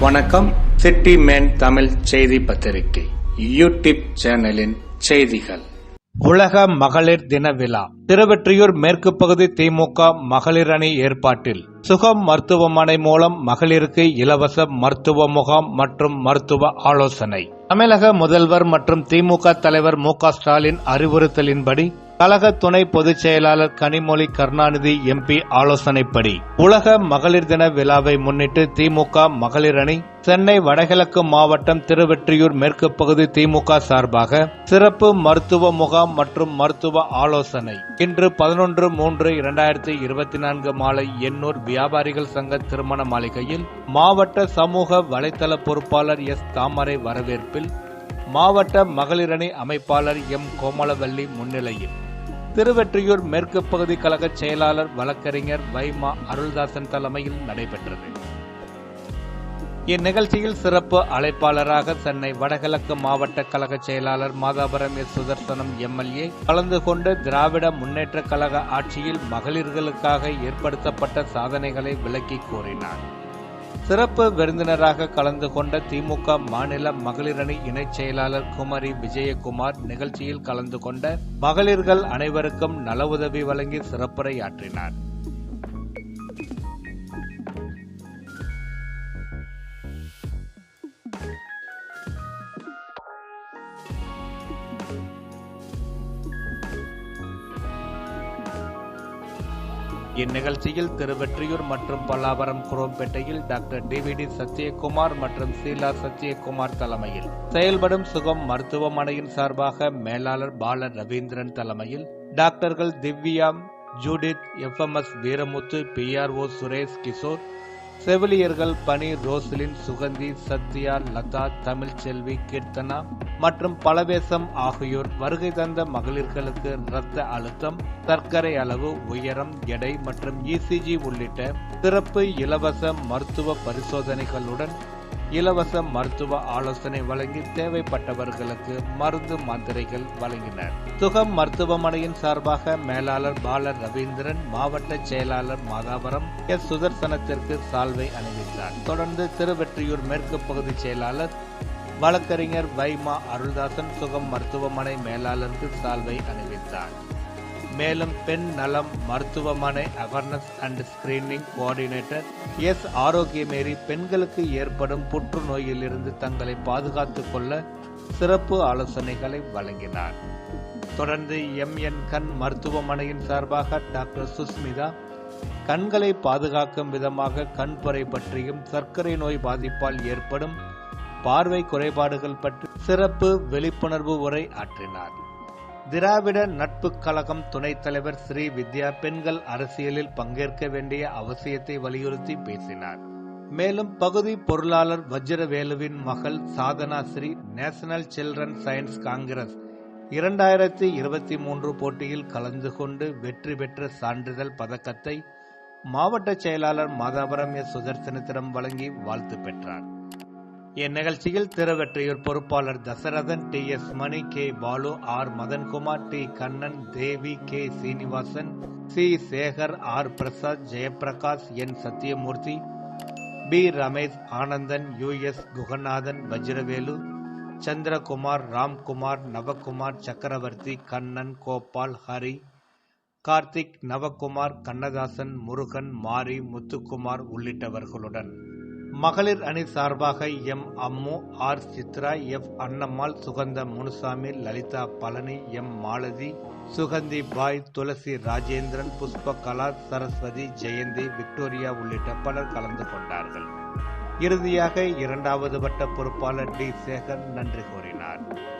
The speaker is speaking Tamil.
வணக்கம். சிட்டி மேன் தமிழ் செய்தி பத்திரிகை. யூடியூப் சேனலின் செய்திகள். உலக மகளிர் தின விழா. திருவெற்றியூர் மேற்கு பகுதி திமுக மகளிர் அணி ஏற்பாட்டில். சுகம் மருத்துவமனை மூலம் மகளிருக்கு இலவச மருத்துவ முகாம் மற்றும் மருத்துவ ஆலோசனை. தமிழக முதல்வர் மற்றும் திமுக தலைவர் மு க ஸ்டாலின் அறிவுறுத்தலின்படி கழக துணை பொதுச் செயலாளர் கனிமொழி கருணாநிதி எம்பி ஆலோசனைப்படி உலக மகளிர் தின விழாவை முன்னிட்டு திமுக மகளிர் அணி சென்னை வடகிழக்கு மாவட்டம் திருவெற்றியூர் மேற்கு பகுதி திமுக சார்பாக சிறப்பு மருத்துவ முகாம் மற்றும் மருத்துவ ஆலோசனை. இன்று பதினொன்று மூன்று இரண்டாயிரத்தி இருபத்தி நான்கு மாலை எண்ணூர் வியாபாரிகள் சங்க திருமண மாளிகையில் மாவட்ட சமூக வலைதள பொறுப்பாளர் எஸ் தாமரை வரவேற்பில் மாவட்ட மகளிரணி அமைப்பாளர் எம் கோமலவல்லி முன்னிலையில். திருவெற்றியூர் மேற்கு பகுதி கழக செயலாளர் வழக்கறிஞர் வைமா அருள்தாசன் தலைமையில் நடைபெற்றது. இந்நிகழ்ச்சியில் சிறப்பு அழைப்பாளராக சென்னை வடகிழக்கு மாவட்ட கழக செயலாளர் மாதாபுரம் எஸ் சுதர்சனம் எம்எல்ஏ கலந்து கொண்டு திராவிட முன்னேற்ற கழக ஆட்சியில் மகளிர்களுக்காக ஏற்படுத்தப்பட்ட சாதனைகளை விளக்கி கூறினார். சிறப்பு விருந்தினராக கலந்து கொண்ட திமுக மாநில மகளிரணி இணைச் செயலாளர் குமரி விஜயகுமார் நிகழ்ச்சியில் கலந்து கொண்ட மகளிர்கள் அனைவருக்கும் நல உதவி வழங்கி சிறப்புரையாற்றினார். இந்நிகழ்ச்சியில் திருவெற்றியூர் மற்றும் பல்லாவரம் குரோம்பேட்டையில் டாக்டர் டிவிடி சத்யகுமார் மற்றும் சீலா சத்யகுமார் தலைமையில். செயல்படும் சுகம் மருத்துவமனையின் சார்பாக மேலாளர் பால ரவீந்திரன் தலைமையில். டாக்டர்கள் Divya Judith FMS Veeramuthu PRO Suresh Kishore செவிலியர்கள் பனி ரோஸ்லின் சுகந்தி சத்யா லதா தமிழ்ச்செல்வி கீர்த்தனா மற்றும் பலவேசம் ஆகியோர் வருகை தந்த மகளிர்களுக்கு இரத்த அழுத்தம் சர்க்கரை அளவு உயரம் எடை மற்றும் இசிஜி உள்ளிட்ட சிறப்பு இலவச மருத்துவ பரிசோதனைகளுடன் இலவச மருத்துவ ஆலோசனை வழங்கி தேவைப்பட்டவர்களுக்கு மருந்து மாத்திரைகள் வழங்கினர். சுகம் மருத்துவமனையின் சார்பாக மேலாளர் பால ரவீந்திரன் மாவட்ட செயலாளர் மாதாவரம் எஸ். சுதர்சனத்திற்கு சால்வை அணிவித்தார். தொடர்ந்து திருவெற்றியூர் மேற்கு பகுதி செயலாளர் வழக்கறிஞர் வைமா அருள்தாசன் சுகம் மருத்துவமனை மேலாளருக்கு சால்வை அணிவித்தார். மேலும் பெண் நலம் மருத்துவமனை awareness and screening coordinator S Arokiyamary பெண்களுக்கு ஏற்படும் புற்றுநோயிலிருந்து தங்களை பாதுகாத்துக் கொள்ள சிறப்பு ஆலோசனைகளை வழங்கினார். தொடர்ந்து எம். என். கண் மருத்துவமனையின் சார்பாக டாக்டர் சுஸ்மிதா கண்களை பாதுகாக்கும் விதமாக கண்புரை பற்றியும் சர்க்கரை நோய் பாதிப்பால் ஏற்படும் பார்வை குறைபாடுகள் பற்றி சிறப்பு விழிப்புணர்வு உரை ஆற்றினார். திராவிட நட்பு கழகம் துணைத் தலைவர் ஸ்ரீ வித்யா பெண்கள் அரசியலில் பங்கேற்க வேண்டிய அவசியத்தை வலியுறுத்தி பேசினார். மேலும் பகுதி பொருளாளர் வஜ்ரவேலுவின் மகள் Sadhana Sri national children science congress இரண்டாயிரத்தி இருபத்தி மூன்று போட்டியில் கலந்து கொண்டு வெற்றி பெற்ற சான்றிதழ் பதக்கத்தை மாவட்ட செயலாளர் மாதாபுரம் எஸ் சுதர்சனத்திடம் வழங்கி வாழ்த்து பெற்றார். இந்நிகழ்ச்சியில் திருவெற்றியூர் பொறுப்பாளர் Dasarathan T S Mani K Balu R Madankumar T Kannan Devi K Srinivasan C Sekar R Prasad Jayaprakash N Sathyamoorthy P Ramesh Anandan U S Guganathan Vajravelu Chandrakumar Ramkumar Navakumar Chakravarthy Kannan Gopal Hari Karthik நவகுமார் Kannadasan Murugan மாரி முத்துக்குமார் உள்ளிட்டவர்களுடன். மகளிர் அணி சார்பாக M. Ammu R. Chitra F. Annammal Sugantha Munusamy Lalitha Palani M. Malathi Suganthi Bai Thulasi Rajendran Pushpakala Saraswathi Jayanthi Victoria உள்ளிட்ட பலர் கலந்து கொண்டார்கள். இறுதியாக இரண்டாவது வட்ட பொறுப்பாளர் டி. சேகர் நன்றி கூறினார்.